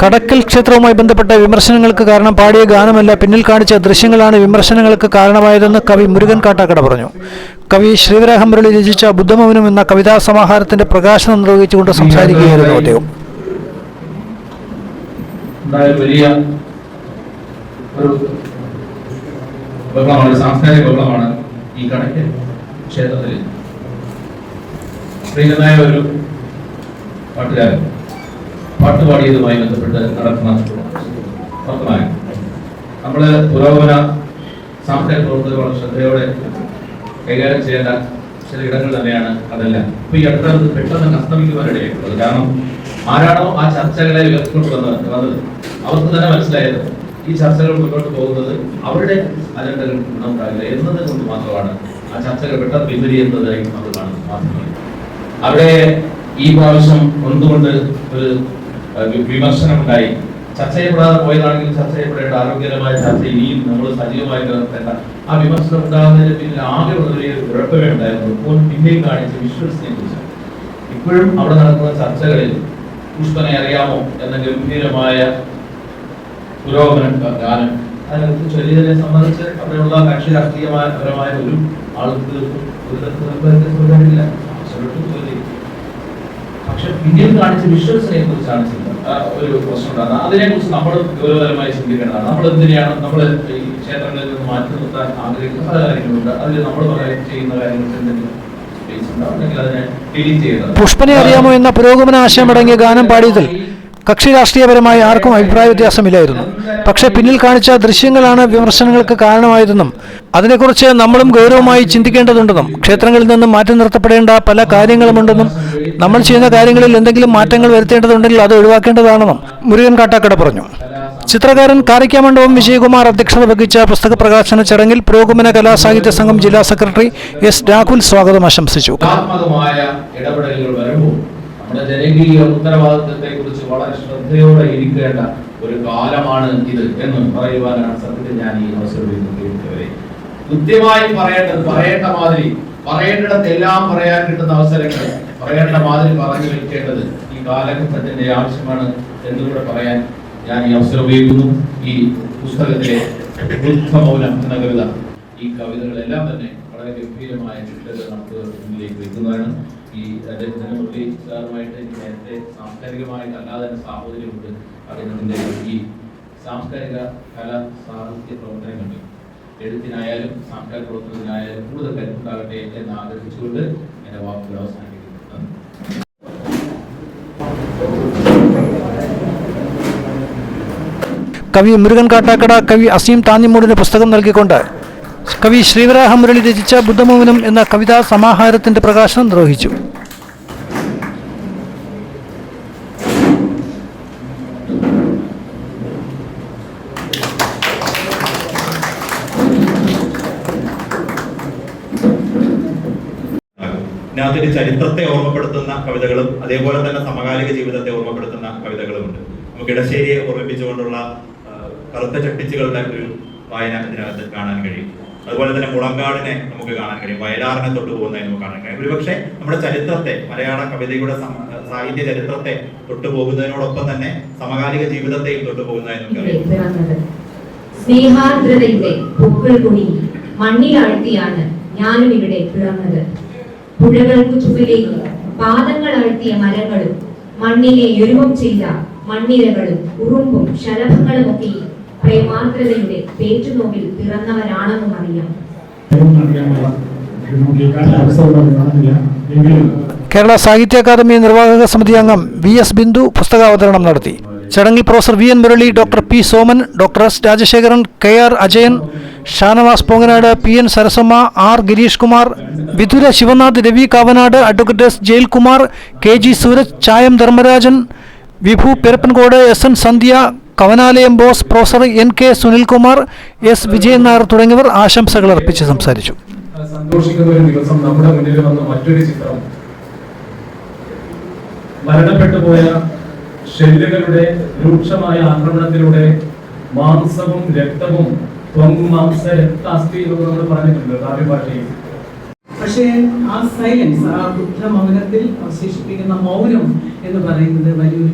കടക്കൽ ക്ഷേത്രവുമായി ബന്ധപ്പെട്ട വിമർശനങ്ങൾക്ക് കാരണം പാടിയ ഗാനമല്ല. പിന്നിൽ കാണിച്ച ദൃശ്യങ്ങളാണ് വിമർശനങ്ങൾക്ക് കാരണമായതെന്ന് കവി മുരുകൻ കാട്ടാക്കട പറഞ്ഞു. കവി ശ്രീവരാഹം മുരളി രചിച്ച ബുദ്ധമൗനം എന്ന കവിതാ സമാഹാരത്തിന്റെ പ്രകാശനം നിർവഹിച്ചുകൊണ്ട് സംസാരിക്കുകയായിരുന്നു അദ്ദേഹം. ഉണ്ടായ ഒരു വലിയ ഒരു ബഹളമാണ് സാംസ്കാരിക ബഹളമാണ് ഈ ക്ഷേത്രത്തിൽ. ശ്രീനായ ഒരു പാട്ടുകാരൻ. പാട്ടുപാടിയതുമായി ബന്ധപ്പെട്ട് നടക്കുന്ന വർത്തമാനം. നമ്മൾ പുരോഗമന സാമ്പത്തിക പ്രവർത്തകർ വളരെ ശ്രദ്ധയോടെ കൈകാര്യം ചെയ്യേണ്ട ചില ഇടങ്ങൾ തന്നെയാണ് അതെല്ലാം. ഇപ്പൊ ഈ അടുത്ത പെട്ടെന്ന് അസ്തമിക്കുവാനിടയായിട്ടുള്ളത് കാരണം ആരാണോ ആ ചർച്ചകളെ ഉയർത്തിക്കൊണ്ട് വന്നത്? വന്നത് അവർക്ക് തന്നെ മനസ്സിലായത് ഈ ചർച്ചകൾ മുന്നോട്ട് പോകുന്നത് അവരുടെ അജണ്ടകൾ ഉണ്ടാകില്ല എന്നത് കൊണ്ട് മാത്രമാണ് ആ ചർച്ചകൾ പെട്ടെന്ന് പിന്തിരിയുന്നതായി നമ്മൾ കാണുന്നത്. മാത്രമല്ല അവിടെ ഈ പ്രാവശ്യം ഒന്നുകൊണ്ട് ഒരു വിമർശനമുണ്ടായി. ചർച്ച ചെയ്യപ്പെടാതെ പോയതാണെങ്കിൽ ചർച്ച ചെയ്യപ്പെടേണ്ട ആരോഗ്യകരമായ ചർച്ച ഇനിയും നമ്മൾ സജീവമായി നിർത്തേണ്ട ആ വിമർശനം ഉണ്ടാകുന്നതിന് പിന്നിൽ ആകെ ഒരു കുഴപ്പമേ ഉണ്ടായിരുന്നു. ഇപ്പോൾ പിന്നെയും കാണിച്ച വിഷ്വൽസിനെ കുറിച്ചാണ് ഇപ്പോഴും അവിടെ നടക്കുന്ന ചർച്ചകളിൽ പുഷ്പനെ അറിയാമോ എന്ന ഗംഭീരമായ പുരോഗമന ഗാനം. അതിനകത്ത് ചൊല്ലിയതിനെ സംബന്ധിച്ച് അവിടെയുള്ള കക്ഷി രാഷ്ട്രീയമായ പരമായ ഒരു ആൾക്ക് ഒരു തരത്തിൽ ആവശ്യപ്പെട്ടു ചൊല്ലി. പക്ഷെ പിന്നീട് കാണിച്ച വിഷ്വൽസിനെ കുറിച്ചാണ് ഒരു പ്രശ്നം ഉണ്ടാകുന്നത്. അതിനെ കുറിച്ച് നമ്മൾ ഗൗരവതരമായി ചിന്തിക്കേണ്ടതാണ്. നമ്മൾ എന്തിനാണ് നമ്മൾ ഈ ക്ഷേത്രങ്ങളിൽ നിന്ന് മാറ്റി നിർത്താൻ ആഗ്രഹിക്കുന്ന പല കാര്യങ്ങളുണ്ട്. അതിൽ നമ്മൾ പറയാൻ ചെയ്യുന്ന കാര്യങ്ങൾക്ക് എന്തെങ്കിലും പുഷ്പനെ അറിയാമോ എന്ന പുരോഗമന ആശയമടങ്ങിയ ഗാനം പാടിയതിൽ കക്ഷി രാഷ്ട്രീയപരമായി ആർക്കും അഭിപ്രായ വ്യത്യാസമില്ലായിരുന്നു. പക്ഷേ പിന്നിൽ കാണിച്ച ദൃശ്യങ്ങളാണ് വിമർശനങ്ങൾക്ക് കാരണമായതെന്നും അതിനെക്കുറിച്ച് നമ്മളും ഗൗരവമായി ചിന്തിക്കേണ്ടതുണ്ടെന്നും ക്ഷേത്രങ്ങളിൽ നിന്നും മാറ്റി നിർത്തപ്പെടേണ്ട പല കാര്യങ്ങളുമുണ്ടെന്നും നമ്മൾ ചെയ്യുന്ന കാര്യങ്ങളിൽ എന്തെങ്കിലും മാറ്റങ്ങൾ വരുത്തേണ്ടതുണ്ടെങ്കിൽ അത് ഒഴിവാക്കേണ്ടതാണെന്നും മുരുകൻ കാട്ടാക്കട പറഞ്ഞു. ചിത്രകാരൻ കാരിക്കാമണ്ഡപം വിജയകുമാർ അധ്യക്ഷത വഹിച്ച പുസ്തക പ്രകാശന ചടങ്ങിൽ പുരോഗമന കലാസാഹിത്യ സംഘം ജില്ലാ സെക്രട്ടറി എസ് രാഹുൽ സ്വാഗതം ആശംസിച്ചു. ജനകീയ ഉത്തരവാദിത്തത്തെ കുറിച്ച് വളരെ ശ്രദ്ധയോടെ ഇരിക്കേണ്ട ഒരു കാലമാണ് ഇത് എന്ന് പറയുവാനാണ് സത്യത്തിൽ ഞാൻ ഈ അവസരം ഉപയോഗിക്കുന്നത് കൃത്യമായി പറയേണ്ടത് പറയേണ്ട മാതിരി പറയേണ്ടിടത്ത് എല്ലാം പറയാൻ കിട്ടുന്ന അവസരങ്ങൾ പറയേണ്ട മാതിരി പറഞ്ഞു വെക്കേണ്ടത് ഈ കാലഘട്ടത്തിന്റെ ആവശ്യമാണ് എന്നുകൂടെ പറയാൻ ഞാൻ ഈ അവസരം ഉപയോഗിക്കുന്നു. ഈ പുസ്തകത്തിലെ ബുദ്ധമൗലം എന്ന കവിത ഈ കവിതകളെല്ലാം തന്നെ വളരെ ഗംഭീരമായ ചിട്ടകൾ നമുക്ക് മുന്നിലേക്ക് വെക്കുന്നതാണ് ഈ അദ്ദേഹത്തിന് മുരളി സാറുമായിട്ട് എനിക്ക് നേരത്തെ സാംസ്കാരികമായിട്ട് അല്ലാതെ തന്നെ സാഹോദര്യമുണ്ട്. അദ്ദേഹത്തിന്റെ ഈ സാംസ്കാരിക കല സാഹിത്യ പ്രവർത്തനങ്ങളിൽ എഴുത്തിനായാലും സാംസ്കാരിക പ്രവർത്തനത്തിനായാലും കൂടുതൽ കരുത്തുണ്ടാകട്ടെ എന്ന് ആഗ്രഹിച്ചുകൊണ്ട് എന്റെ വാക്കുകൾ നന്ദി. കവി മുരുകൻ കാട്ടാക്കട കവി അസീം താന്നിമൂടിന് പുസ്തകം നൽകിക്കൊണ്ട് കവി ശ്രീവരാഹ മുരളി രചിച്ച ബുദ്ധമോഹനം എന്ന കവിതാ സമാഹാരത്തിന്റെ പ്രകാശനം നിർവഹിച്ചു. ഇതിനകത്തൊരു ചരിത്രത്തെ ഓർമ്മപ്പെടുത്തുന്ന കവിതകളും അതേപോലെ തന്നെ സമകാലിക ജീവിതത്തെ ഓർമ്മപ്പെടുത്തുന്ന കവിതകളുമുണ്ട്. നമുക്ക് ഇടശ്ശേരിയെ ഓർമ്മിപ്പിച്ചുകൊണ്ടുള്ള കറുത്ത ചട്ടിച്ചുകളുടെ ഒരു വായന ഇതിനകത്ത് കാണാൻ കഴിയും. അതുപോലെ തന്നെ മുളങ്കാടിനെ നമുക്ക് കാണാൻ കഴിയും. വയലാറിനെ തൊട്ട് പോകുന്നതിന് നമുക്ക് കാണാൻ കഴിയും. ഒരുപക്ഷെ നമ്മുടെ ചരിത്രത്തെ മലയാള കവിതയുടെ സാഹിത്യ ചരിത്രത്തെ തൊട്ടു പോകുന്നതിനോടൊപ്പം തന്നെ സമകാലിക ജീവിതത്തെയും തൊട്ടു പോകുന്നതായി നമുക്ക് സ്നേഹാർദ്രതയുടെ പൂക്കൾ കുണി മണ്ണിലാഴ്ത്തിയാണ് ഞാനും ഇവിടെ പിറന്നത്. പുഴകൾക്കു പാദങ്ങൾ അഴ്ത്തിയ മരങ്ങളും മണ്ണിനെ എരുവം ചെയ്ത മണ്ണിരകളും ഉറുമ്പും ശലഭങ്ങളും ഒക്കെ പ്രേമാർദ്രതയുടെ പേറ്റുനോക്കിൽ പിറന്നവരാണെന്നും അറിയാം. കേരള സാഹിത്യ അക്കാദമി നിർവാഹക സമിതി അംഗം വി എസ് ബിന്ദു പുസ്തകാവതരണം നടത്തി. ചടങ്ങിൽ professor V N Murali doctor P Soman doctor S Rajasekharan K R Ajayan Shanavas Ponganad P N Sarasamma R Girish Kumar Vidhura Sivanath Ravi Kavanad advocate S Jayilkumar K G Sooraj Chayam Dharmarajan Vibhu Perappancode S N Sandhya Kavanalayam Bose professor N K Sunilkumar S Vijayan Nair തുടങ്ങിയവർ ആശംസകൾ അർപ്പിച്ച് സംസാരിച്ചു. സന്തോഷിക്കുന്ന ഒരു ദിവസം നമ്മുടെ മുന്നിൽ വന്ന മറ്റൊരു ചിത്രം. രൂക്ഷമായ ആക്രമണത്തിലൂടെ മാംസവും രക്തവും പറഞ്ഞിട്ടുണ്ട് പക്ഷേ ആ സൈലൻസ് ആ ബുദ്ധ മൗനത്തിൽ അവശേഷിപ്പിക്കുന്ന മൗനം എന്ന് പറയുന്നത് വലിയൊരു